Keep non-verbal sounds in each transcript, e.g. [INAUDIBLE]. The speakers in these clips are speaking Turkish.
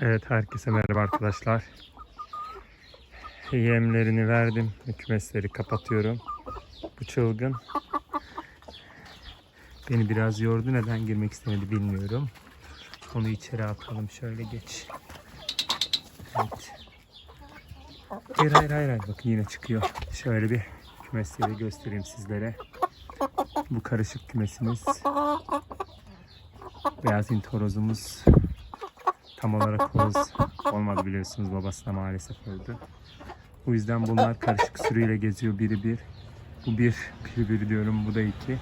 Evet herkese merhaba arkadaşlar. Yemlerini verdim. Kümesleri kapatıyorum. Bu çılgın. Beni biraz yordu. Neden girmek istemedi bilmiyorum. Onu içeri atalım. Şöyle geç. Evet. Hayır hayır hayır. hayır. Bakın yine çıkıyor. Şöyle bir kümesleri göstereyim sizlere. Bu karışık kümesimiz. Beyaz Hint horozumuz tam olarak horoz olmadı biliyorsunuz babasına maalesef öldü. O yüzden bunlar karışık sürüyle geziyor biri bir. Bu bir, biri bir diyorum bu da iki.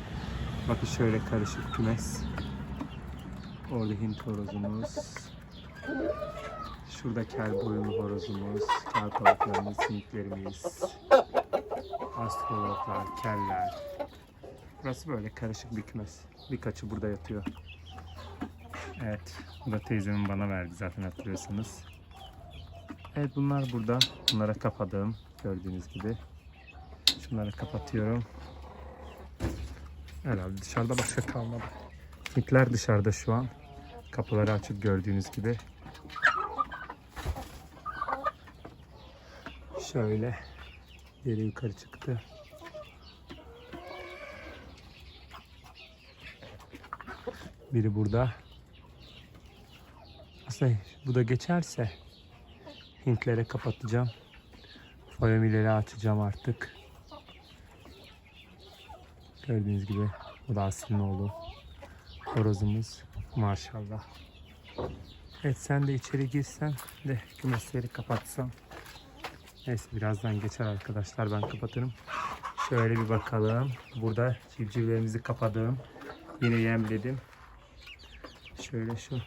Bakın şöyle karışık kümes. Orada Hint horozumuz. Şurada kel boyunlu horozumuz, kel tavuklarımız, Hintlerimiz. Astrologlar, keller. Burası böyle karışık bir kümes. Birkaçı burada yatıyor. Evet. Bu da teyzemin bana verdi zaten hatırlıyorsanız. Evet bunlar burada. Bunlara kapadım. Gördüğünüz gibi. Şunları kapatıyorum. Herhalde dışarıda başka kalmadı. Hintler dışarıda şu an. Kapıları açık gördüğünüz gibi. Şöyle. Yeri yukarı çıktı. Biri burada. Aslında bu da geçerse Hintlere kapatacağım. Foyamileri açacağım artık. Gördüğünüz gibi bu da Asil'in oğlu. Horozumuz maşallah. Evet sen de içeri girsen de kümesleri kapatsan. Neyse birazdan geçer arkadaşlar ben kapatırım. Şöyle bir bakalım. Burada civcivlerimizi kapadım. Yine yemledim. Şöyle şu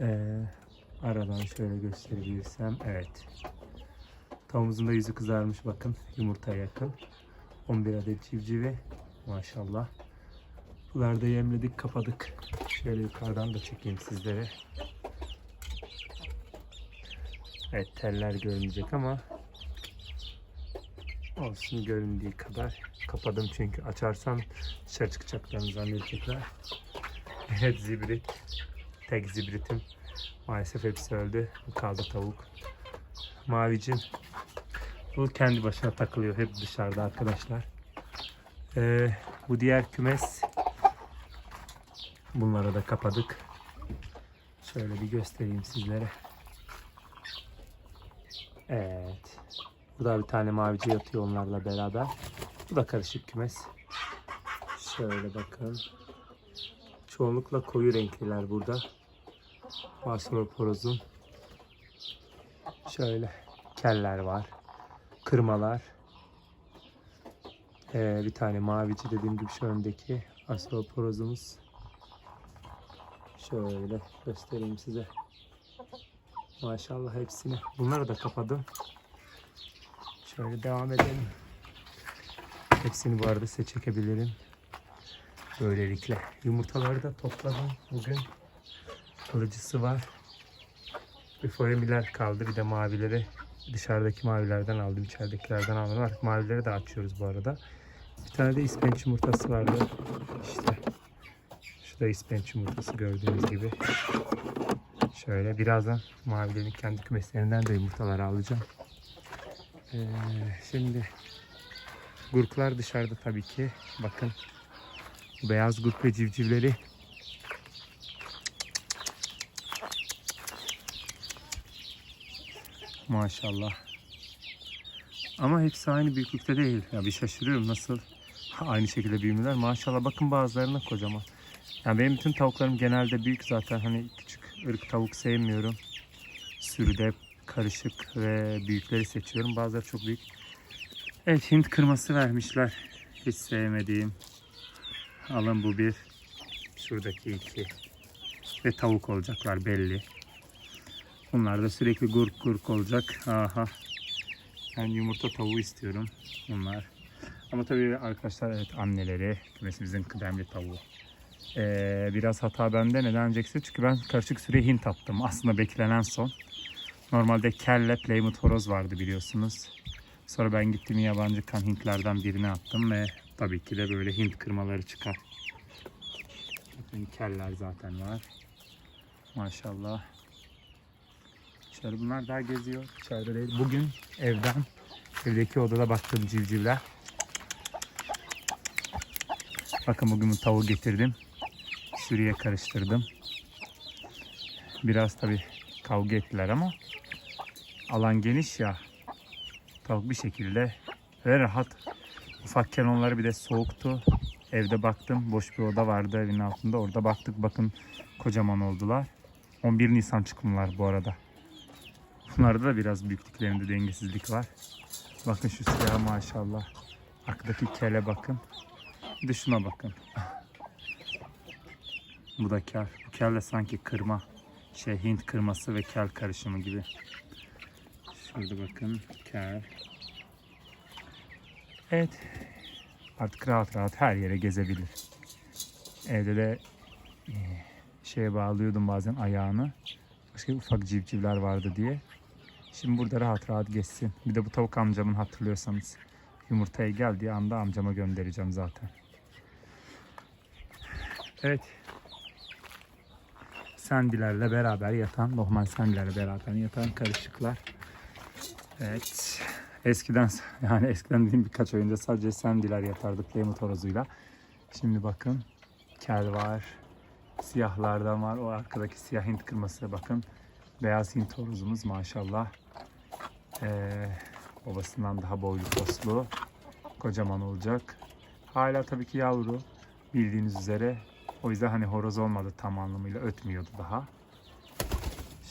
ee, aradan şöyle gösterebilirsem. Evet. Tavuğumuzun da yüzü kızarmış bakın. Yumurtaya yakın. 11 adet civcivi. Maşallah. Bunları da yemledik kapadık. Şöyle yukarıdan da çekeyim sizlere. Evet teller görünecek ama olsun göründüğü kadar kapadım çünkü açarsam dışarı çıkacaklarını zannedecekler. [LAUGHS] Evet zibrit. Tek zibritim. Maalesef hepsi öldü. Kaldı tavuk. Mavicim. Bu kendi başına takılıyor. Hep dışarıda arkadaşlar. Ee, bu diğer kümes. Bunları da kapadık. Şöyle bir göstereyim sizlere. Evet. Bu da bir tane mavici yatıyor onlarla beraber. Bu da karışık kümes. Şöyle bakın. Çoğunlukla koyu renkliler burada. Vastroporozun. Şöyle keller var. Kırmalar. Ee, bir tane mavici dediğim gibi şu öndeki astroporozumuz. Şöyle göstereyim size. Maşallah hepsini. Bunları da kapadım. Şöyle devam edelim. Hepsini bu arada size çekebilirim. Böylelikle. Yumurtaları da topladım bugün. Alıcısı var. Bir foremiler kaldı. Bir de mavileri dışarıdaki mavilerden aldım. içeridekilerden aldım. Artık mavileri de açıyoruz bu arada. Bir tane de ispenç yumurtası vardı. İşte. Şu da ispenç yumurtası gördüğünüz gibi. Şöyle birazdan mavilerin kendi kümeslerinden de yumurtaları alacağım. Ee, şimdi gurklar dışarıda tabii ki. Bakın beyaz gurk ve civcivleri Maşallah. Ama hepsi aynı büyüklükte değil. Ya bir şaşırıyorum nasıl aynı şekilde büyümüler. Maşallah bakın bazılarına kocaman. Yani benim bütün tavuklarım genelde büyük zaten. Hani küçük ırk tavuk sevmiyorum. Sürüde karışık ve büyükleri seçiyorum. Bazıları çok büyük. Evet Hint kırması vermişler. Hiç sevmediğim. Alın bu bir. Şuradaki iki. Ve tavuk olacaklar belli. Bunlar da sürekli gurk gurk olacak. Aha. Ben yumurta tavuğu istiyorum. Bunlar. Ama tabii arkadaşlar evet anneleri kümesimizin kıdemli tavuğu. Ee, biraz hata bende. Neden diyeceksiniz? Çünkü ben karışık süreye Hint attım. Aslında beklenen son. Normalde kelle Plymouth horoz vardı biliyorsunuz. Sonra ben gittim yabancı kan Hintlerden birini attım ve tabii ki de böyle Hint kırmaları çıkar. Bakın keller zaten var. Maşallah. İçeride bunlar daha geziyor. İçeride değil. Bugün evden, evdeki odada baktığım civcivler. Bakın bugün bu tavuğu getirdim. Sürüye karıştırdım. Biraz tabi kavga ettiler ama alan geniş ya. Tavuk bir şekilde ve rahat. Ufakken onları bir de soğuktu. Evde baktım. Boş bir oda vardı evin altında. Orada baktık. Bakın kocaman oldular. 11 Nisan çıkımlar bu arada. Bunlarda da biraz büyüklüklerinde dengesizlik var. Bakın şu siyaha maşallah. Arkadaki kele bakın. Bir de şuna bakın. [LAUGHS] Bu da kel. Bu kel de sanki kırma. Şey Hint kırması ve kel karışımı gibi. Şurada bakın kel. Evet. Artık rahat rahat her yere gezebilir. Evde de şeye bağlıyordum bazen ayağını. Başka ufak civcivler vardı diye. Şimdi burada rahat rahat geçsin. Bir de bu tavuk amcamın hatırlıyorsanız yumurtaya geldiği anda amcama göndereceğim zaten. Evet. Sendilerle beraber yatan, Lohman sendilerle beraber yatan karışıklar. Evet. Eskiden yani eskiden dediğim birkaç önce sadece sendiler yatardı Plymouth horozuyla. Şimdi bakın kel var. Siyahlardan var. O arkadaki siyah Hint kırması bakın. Beyaz Hint horozumuz maşallah. Ee, babasından daha boylu poslu. Kocaman olacak. Hala tabii ki yavru. Bildiğiniz üzere. O yüzden hani horoz olmadı tam anlamıyla ötmüyordu daha.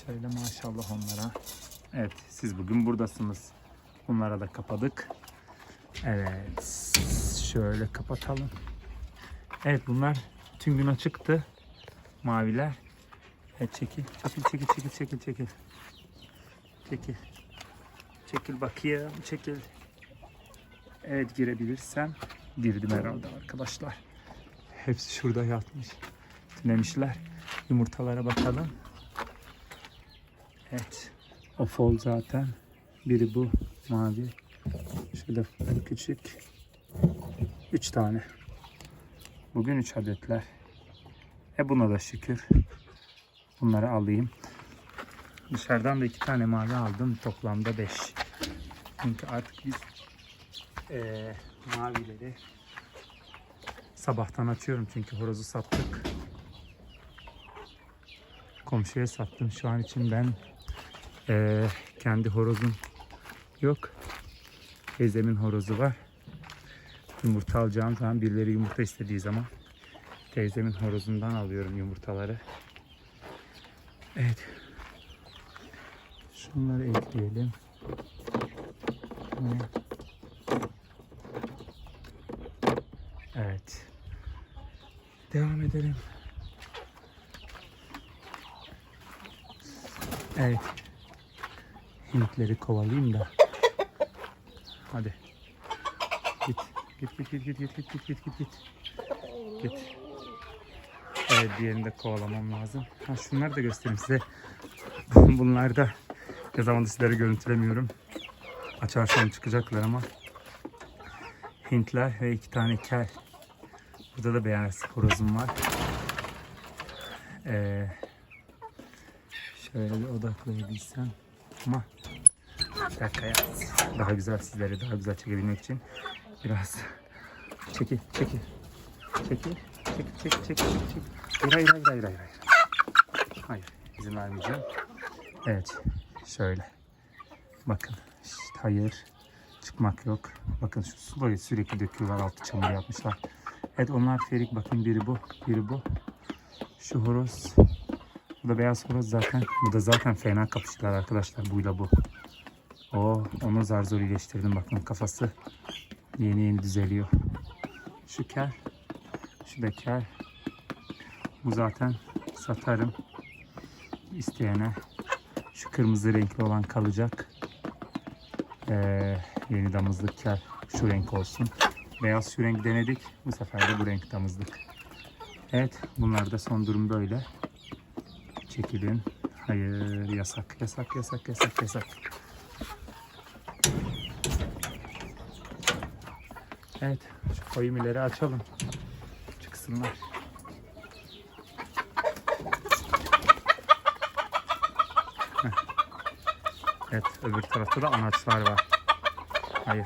Şöyle maşallah onlara. Evet siz bugün buradasınız. Bunlara da kapadık. Evet. Şöyle kapatalım. Evet bunlar tüm gün açıktı. Maviler. Evet çekil. Çekil çekil çekil çekil çekil. Çekil. Çekil bakayım. Çekil. Evet girebilirsem. Girdim herhalde arkadaşlar. Hepsi şurada yatmış. Tünemişler. Yumurtalara bakalım. Evet. O fol zaten. Biri bu mavi. Şurada küçük. Üç tane. Bugün üç adetler. E buna da şükür. Bunları alayım. Dışarıdan da iki tane mavi aldım. Toplamda beş. Çünkü artık biz eee mavileri sabahtan açıyorum çünkü horozu sattık. Komşuya sattım. Şu an için ben eee, kendi horozum yok. Teyzemin horozu var. Yumurta alacağım zaman birileri yumurta istediği zaman teyzemin horozundan alıyorum yumurtaları. Evet. Şunları ekleyelim. Evet. Devam edelim. Evet. Hintleri kovalayayım da. Hadi. Git. Git git git git git git git git git git. Şöyle diğerini de kovalamam lazım. Ha, şunları da göstereyim size. [LAUGHS] Bunlar da ne zamandır sizlere görüntülemiyorum. Açarsam çıkacaklar ama. Hintler ve iki tane kel. Burada da beyaz horozum var. Ee, şöyle bir odaklayabilsem. Ama bir dakika ya. Daha güzel sizlere daha güzel çekebilmek için biraz çekil çekil çekil çekil çekil çekil çekil. Hayır hayır hayır hayır hayır. Hayır izin vermeyeceğim. Evet şöyle. Bakın işte hayır çıkmak yok. Bakın şu suları sürekli döküyorlar altı çamur yapmışlar. Evet onlar ferik bakın biri bu biri bu. Şu horoz. Bu da beyaz horoz zaten. Bu da zaten fena kapıştılar arkadaşlar buyla bu. O onu zar zor iyileştirdim bakın kafası yeni yeni düzeliyor. Şu kel. Şu da kel. Bu zaten satarım isteyene. Şu kırmızı renkli olan kalacak. Ee, yeni damızlık kel şu renk olsun. Beyaz şu renk denedik. Bu sefer de bu renk damızlık. Evet bunlar da son durum böyle. Çekilin. Hayır yasak yasak yasak yasak yasak. Evet şu koyumileri açalım. Çıksınlar. Evet öbür tarafta da anaçlar var. Hayır.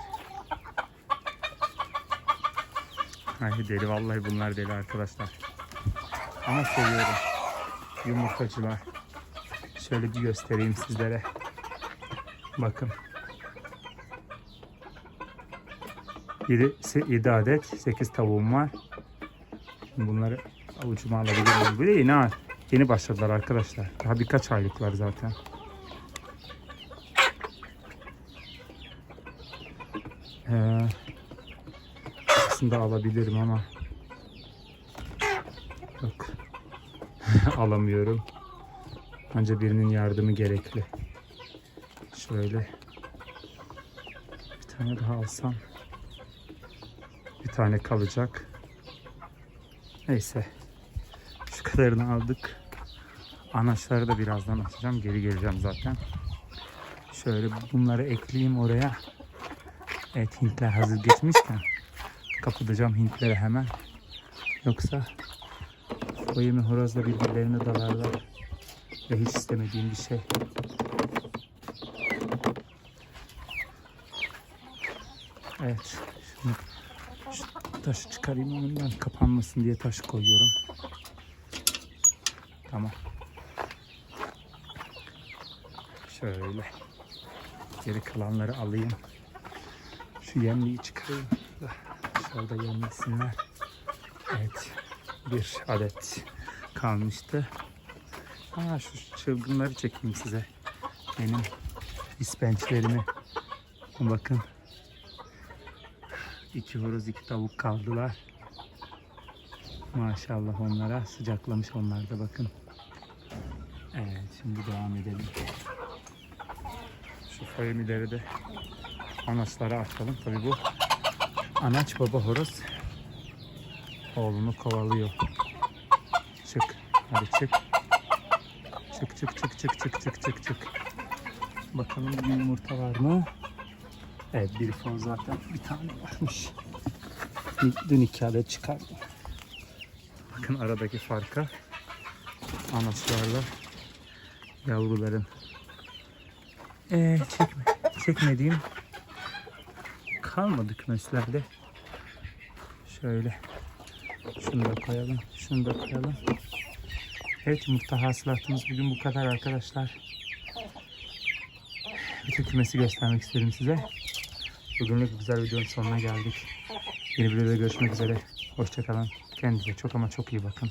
Hayır deli vallahi bunlar deli arkadaşlar. Ama seviyorum. Yumurtacılar. Şöyle bir göstereyim sizlere. Bakın. 7, 7 adet 8 tavuğum var. Bunları avucuma alabilirim. Bu da yeni, yeni başladılar arkadaşlar. Daha birkaç aylıklar zaten. Ee, aslında alabilirim ama yok [LAUGHS] alamıyorum. Ancak birinin yardımı gerekli. Şöyle bir tane daha alsam bir tane kalacak. Neyse. Şu kadarını aldık. Anaçları da birazdan atacağım. Geri geleceğim zaten. Şöyle bunları ekleyeyim oraya. Evet Hintler hazır geçmişken kapatacağım Hintleri hemen. Yoksa koyun horozla birbirlerine dalarlar. Ve hiç istemediğim bir şey. Evet. Şunu, şu taşı çıkarayım onundan kapanmasın diye taş koyuyorum. Tamam. Şöyle. Geri kalanları alayım. Şu yemliği çıkarayım. da Dışarıda yemlesinler. Evet. Bir adet kalmıştı. Aa şu çılgınları çekeyim size. Benim ispençlerimi. Bakın. İki horoz iki tavuk kaldılar. Maşallah onlara sıcaklamış onlar da bakın. Evet şimdi devam edelim. Şu fayemileri de anaçlara atalım. Tabi bu anaç baba horoz oğlunu kovalıyor. Çık. Hadi çık. Çık çık çık çık çık çık çık çık. Bakalım bir yumurta var mı? Evet bir fon zaten bir tane varmış. Dün iki adet çıkardım. Bakın aradaki farka. Anaçlarla yavruların. Ee, çekme, çekmediğim kalmadı kümeslerde. Şöyle. Şunu da koyalım. Şunu da koyalım. Evet yumurta hasılatımız bugün bu kadar arkadaşlar. Bütün kümesi göstermek istedim size. Bugünlük güzel videonun sonuna geldik. Yeni videoda görüşmek üzere. Hoşçakalın. Kendinize çok ama çok iyi bakın.